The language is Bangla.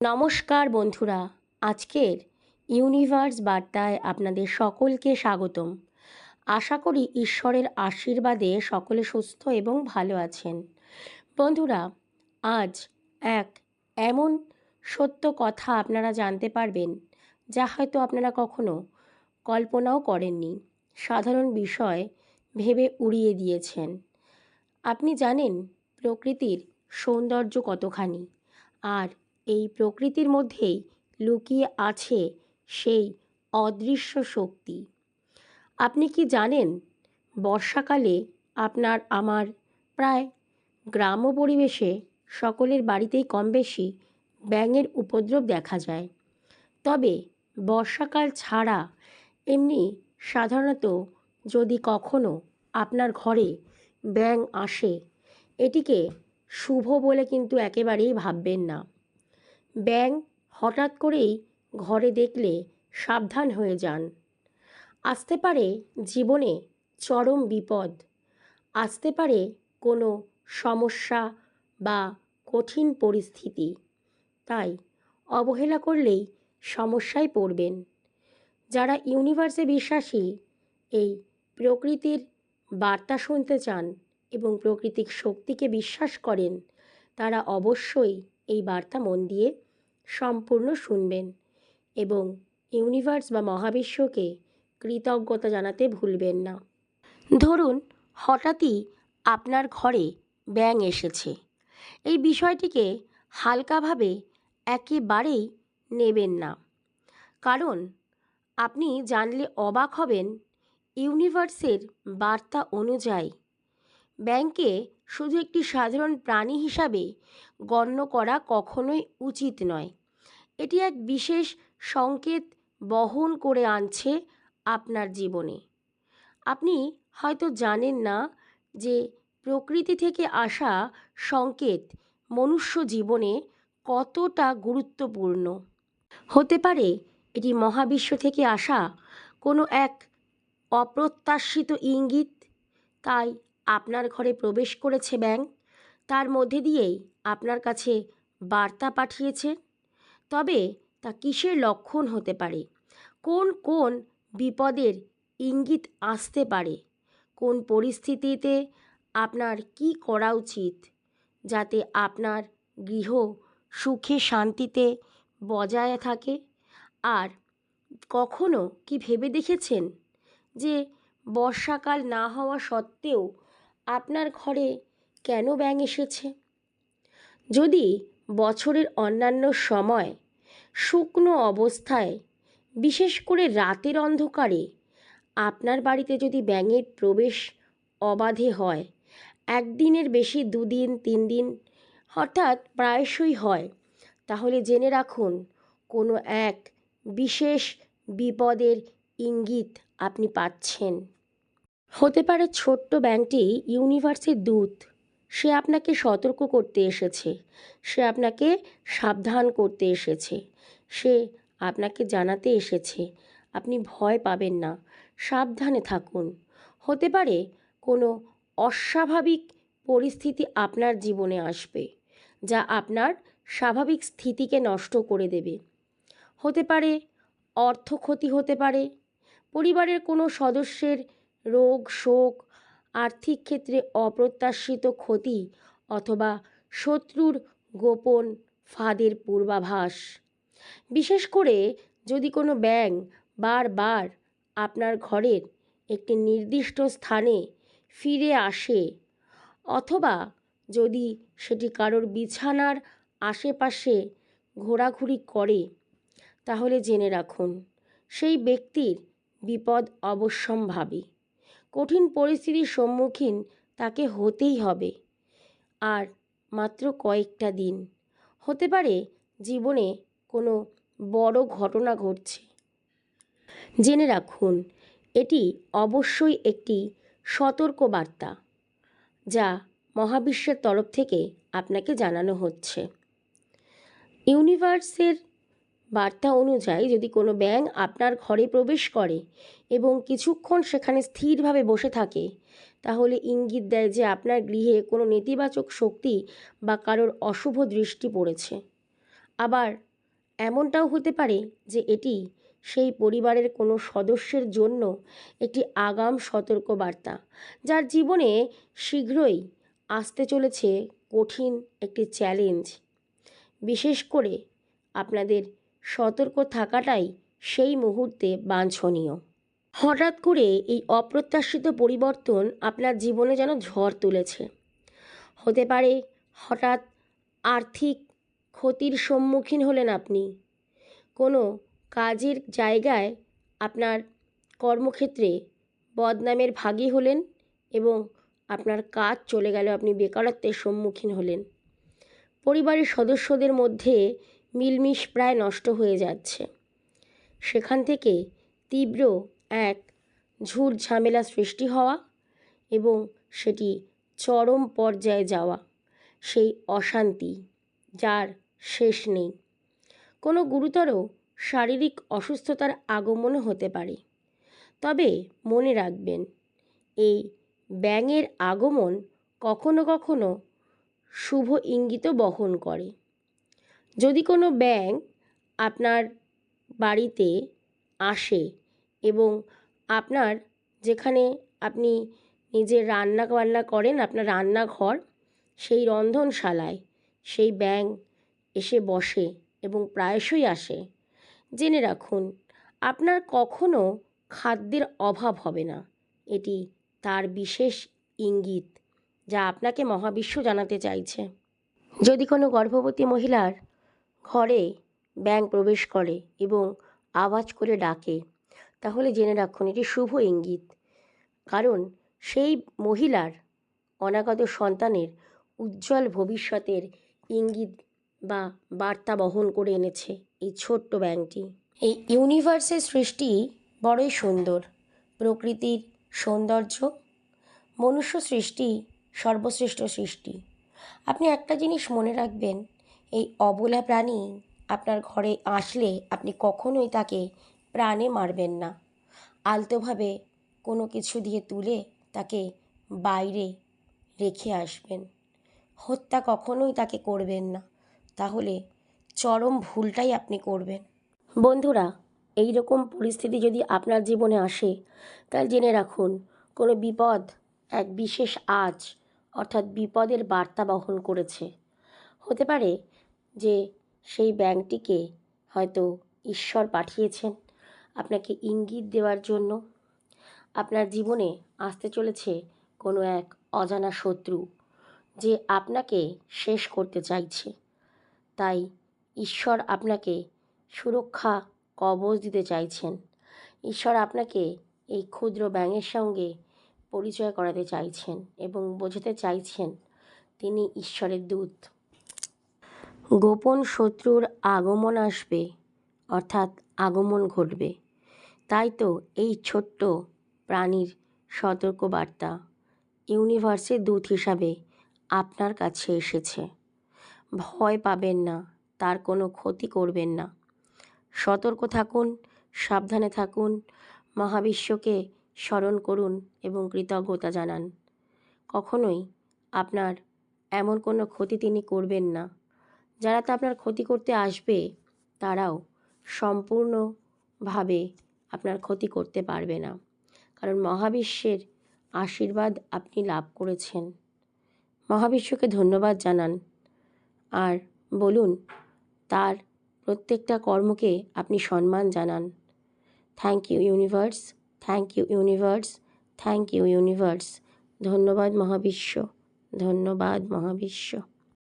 নমস্কার বন্ধুরা, আজকের ইউনিভার্স বার্তায় আপনাদের সকলকে স্বাগতম। আশা করি ঈশ্বরের আশীর্বাদে সকলে সুস্থ এবং ভালো আছেন। বন্ধুরা, আজ এক এমন সত্য কথা আপনারা জানতে পারবেন, যা হয়তো আপনারা কখনো কল্পনাও করেননি। সাধারণ বিষয় ভেবে উড়িয়ে দিয়েছেন। আপনি জানেন প্রকৃতির সৌন্দর্য কতখানি, আর এই প্রকৃতির মধ্যেই লুকিয়ে আছে সেই অদৃশ্য শক্তি। আপনি কি জানেন, বর্ষাকালে আপনার আমার প্রায় গ্রাম্য পরিবেশে সকলের বাড়িতেই কম বেশি ব্যাঙের উপদ্রব দেখা যায়। তবে বর্ষাকাল ছাড়া এমনি সাধারণত যদি কখনো আপনার ঘরে ব্যাঙ আসে, এটিকে শুভ বলে কিন্তু একেবারেই ভাববেন না। ব্যাঙ হঠাৎ করেই ঘরে দেখলে সাবধান হয়ে যান। আসতে পারে জীবনে চরম বিপদ। আসতে পারে কোনো সমস্যা বা কঠিন পরিস্থিতি। তাই অবহেলা করলেই সমস্যায় পড়বেন। যারা ইউনিভার্সে বিশ্বাসী, এই প্রকৃতির বার্তা শুনতে চান এবং প্রকৃতিক শক্তিকে বিশ্বাস করেন, তারা অবশ্যই এই বার্তা মন দিয়ে সম্পূর্ণ শুনবেন এবং ইউনিভার্স বা মহাবিশ্বকে কৃতজ্ঞতা জানাতে ভুলবেন না। ধরুন, হঠাৎই আপনার ঘরে ব্যাঙ এসেছে। এই বিষয়টিকে হালকাভাবে একেবারেই নেবেন না। কারণ, আপনি জানলে অবাক হবেন ইউনিভার্সের বার্তা অনুযায়ী ব্যাংকে শুধু একটি সাধারণ প্রাণী হিসাবে গণ্য করা কখনোই উচিত নয়। এটি এক বিশেষ সংকেত বহন করে আনছে আপনার জীবনে। আপনি হয়তো জানেন না যে প্রকৃতি থেকে আসা সংকেত মনুষ্য জীবনে কতটা গুরুত্বপূর্ণ। হতে পারে এটি মহাবিশ্ব থেকে আসা কোনো এক অপ্রত্যাশিত ইঙ্গিত, তাই আপনার ঘরে প্রবেশ করেছে ব্যাঙ। তার মধ্যে দিয়েই আপনার কাছে বার্তা পাঠিয়েছে। তবে তা কিসের লক্ষণ হতে পারে? কোন কোন বিপদের ইঙ্গিত আসতে পারে? কোন পরিস্থিতিতে আপনার কি করা উচিত যাতে আপনার গৃহ সুখে শান্তিতে বজায় থাকে? আর কখনো কি ভেবে দেখেছেন যে বর্ষাকাল না হওয়া সত্ত্বেও আপনার ঘরে কেন ব্যাঙ এসেছে? যদি বছরের অন্যান্য সময় শুকনো অবস্থায়, বিশেষ করে রাতের অন্ধকারে, আপনার বাড়িতে যদি ব্যাঙের প্রবেশ অবাধে হয়, একদিনের বেশি দুদিন তিন দিন অর্থাৎ প্রায়শই হয়, তাহলে জেনে রাখুন কোনো এক বিশেষ বিপদের ইঙ্গিত আপনি পাচ্ছেন। হতে পারে ছোট্ট ব্যাংকটি ইউনিভার্সের দূত। সে আপনাকে সতর্ক করতে এসেছে। সে আপনাকে সাবধান করতে এসেছে। সে আপনাকে জানাতে এসেছে। আপনি ভয় পাবেন না। সাবধানে থাকুন। হতে পারে কোনো অস্বাভাবিক পরিস্থিতি আপনার জীবনে আসবে, যা আপনার স্বাভাবিক স্থিতিকে নষ্ট করে দেবে। হতে পারে অর্থ ক্ষতি হতে পারে। পরিবারের কোনো সদস্যের রোগ, শোক, আর্থিক ক্ষেত্রে অপ্রত্যাশিত ক্ষতি অথবা শত্রুর গোপন ফাঁদের পূর্বাভাস। বিশেষ করে যদি কোনো ব্যাঙ বারবার আপনার ঘরের একটি নির্দিষ্ট স্থানে ফিরে আসে অথবা যদি সেটি কারোর বিছানার আশেপাশে ঘোরাঘুরি করে, তাহলে জেনে রাখুন, সেই ব্যক্তির বিপদ অবশ্যম্ভাবী। কঠিন পরিস্থিতির সম্মুখীন তাকে হতেই হবে। আর মাত্র কয়েকটা দিন। হতে পারে জীবনে কোনো বড় ঘটনা ঘটছে। জেনে রাখুন, এটি অবশ্যই একটি সতর্ক বার্তা যা মহাবিশ্বের তরফ থেকে আপনাকে জানানো হচ্ছে। ইউনিভার্সের বার্তা অনুযায়ী যদি কোনো ব্যাঙ আপনার ঘরে প্রবেশ করে এবং কিছুক্ষণ সেখানে স্থিরভাবে বসে থাকে, তাহলে ইঙ্গিত দেয় যে আপনার গৃহে কোনো নেতিবাচক শক্তি বা কারোর অশুভ দৃষ্টি পড়েছে। আবার এমনটাও হতে পারে যে এটি সেই পরিবারের কোনো সদস্যের জন্য একটি আগাম সতর্ক বার্তা, যার জীবনে শীঘ্রই আসতে চলেছে কঠিন একটি চ্যালেঞ্জ। বিশেষ করে আপনাদের সতর্ক থাকাটাই সেই মুহূর্তে বাঞ্ছনীয়। হঠাৎ করে এই অপ্রত্যাশিত পরিবর্তন আপনার জীবনে যেন ঝড় তুলেছে। হতে পারে হঠাৎ আর্থিক ক্ষতির সম্মুখীন হলেন আপনি। কোনো কাজের জায়গায় আপনার কর্মক্ষেত্রে বদনামের ভাগী হলেন এবং আপনার কাজ চলে গেল, আপনি বেকারত্বের সম্মুখীন হলেন। পরিবারের সদস্যদের মধ্যে মিলমিশ প্রায় নষ্ট হয়ে যাচ্ছে। সেখান থেকে তীব্র এক ঝুট ঝামেলা সৃষ্টি হওয়া এবং সেটি চরম পর্যায়ে যাওয়া, সেই অশান্তি যার শেষ নেই। কোনো গুরুতর শারীরিক অসুস্থতার আগমনও হতে পারে। তবে মনে রাখবেন, এই ব্যাঙের আগমন কখনো কখনো শুভ ইঙ্গিতও বহন করে। যদি কোনো ব্যাঙ আপনার বাড়িতে আসে এবং আপনার যেখানে আপনি নিজের রান্না বান্না করেন, আপনার রান্নাঘর, সেই রন্ধনশালায় সেই ব্যাঙ এসে বসে এবং প্রায়শই আসে, জেনে রাখুন আপনার কখনো খাদ্যের অভাব হবে না। এটি তার বিশেষ ইঙ্গিত যা আপনাকে মহাবিশ্ব জানাতে চাইছে। যদি কোনো গর্ভবতী মহিলার ঘরে ব্যাঙ প্রবেশ করে এবং আওয়াজ করে ডাকে। তাহলে জেনে রাখুন, এটি শুভ ইঙ্গিত। কারণ সেই মহিলার অনাগত সন্তানের উজ্জ্বল ভবিষ্যতের ইঙ্গিত বা বার্তা বহন করে এনেছে এই ছোট্ট ব্যাঙটি। এই ইউনিভার্সের সৃষ্টি বড়ই সুন্দর। প্রকৃতির সৌন্দর্য, মনুষ্য সৃষ্টি সর্বশ্রেষ্ঠ সৃষ্টি। আপনি একটা জিনিস মনে রাখবেন এই অবলা প্রাণী আপনার ঘরে আসলে আপনি কখনোই তাকে প্রাণে মারবেন না। আলতোভাবে কোনো কিছু দিয়ে তুলে তাকে বাইরে রেখে আসবেন। হত্যা কখনোই তাকে করবেন না। তাহলে চরম ভুলটাই আপনি করবেন। বন্ধুরা এই রকম পরিস্থিতি যদি আপনার জীবনে আসে, তাহলে জেনে রাখুন, কোনো বিপদ এক বিশেষ আজ অর্থাৎ বিপদের বার্তা বহন করেছে। হতে পারে যে সেই ব্যাংকটিকে হয়তো ঈশ্বর পাঠিয়েছেন। আপনাকে ইঙ্গিত দেওয়ার জন্য। আপনার জীবনে আসতে চলেছে কোনো এক অজানা শত্রু যে আপনাকে শেষ করতে চাইছে। তাই ঈশ্বর আপনাকে সুরক্ষা কবচ দিতে চাইছেন। ঈশ্বর আপনাকে এই ক্ষুদ্র ব্যাঙের সঙ্গে পরিচয় করাতে চাইছেন এবং বোঝাতে চাইছেন তিনি ঈশ্বরের দূত। গোপন শত্রুর আগমন আসবে, অর্থাৎ আগমন ঘটবে। তাই তো এই ছোট্ট প্রাণীর সতর্কবার্তা ইউনিভার্সের দূত হিসাবে আপনার কাছে এসেছে। ভয় পাবেন না, তার কোনো ক্ষতি করবেন না। সতর্ক থাকুন, সাবধানে থাকুন, মহাবিশ্বকে স্মরণ করুন এবং কৃতজ্ঞতা জানান। কখনোই আপনার এমন কোনো ক্ষতি তিনি করবেন না। যারা তা আপনার ক্ষতি করতে আসবে, তারাও সম্পূর্ণভাবে আপনার ক্ষতি করতে পারবে না। কারণ মহাবিশ্বের আশীর্বাদ আপনি লাভ করেছেন। মহাবিশ্বকে ধন্যবাদ জানান। আর বলুন, তার প্রত্যেকটা কর্মকে আপনি সম্মান জানান। Thank you universe, thank you universe, thank you universe. ধন্যবাদ মহাবিশ্ব ধন্যবাদ মহাবিশ্ব।